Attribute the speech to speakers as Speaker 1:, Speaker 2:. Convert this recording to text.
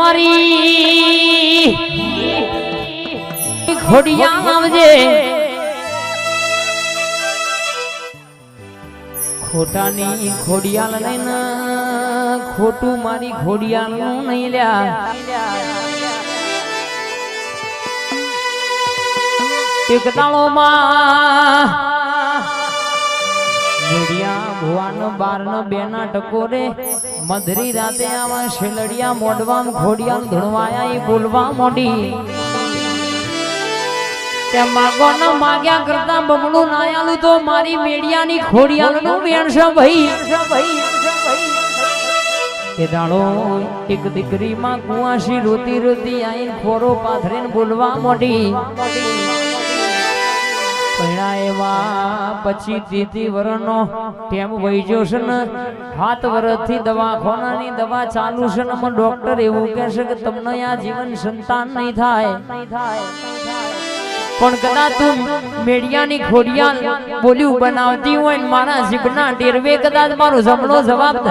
Speaker 1: મારી ઘોડિયા આવજે. ખોટાની ઘોડિયાલ લઈને ખોટું મારી ઘોડિયાલ નહીં લ્યા. એક દાળો માં મેડિયા ભુવાન બાર બેના, ટકોરે, મધરી રાતે આવા શેલડિયા મોડવામ ખોડિયાલ ધણવાયા બોલવા મોડી. તો મારી મેડિયાની ખોડિયાલનું ભાઈ. એ દાડો એક દીકરી માં કુવાસી રોતી રોતી આઈ ખોરો પાથરીને બોલવા મોડી. વૈજો છે ને, હાથ છે ડોક્ટર એવું કહેશે કે તમને આ જીવન સંતાન નહીં થાય. પણ કદાચ મેડિયાની ખોડિયાલ બોલ્યું બનાવતી હોય મારા જીભના ડેરવે કદાચ મારો જમણો જવાબ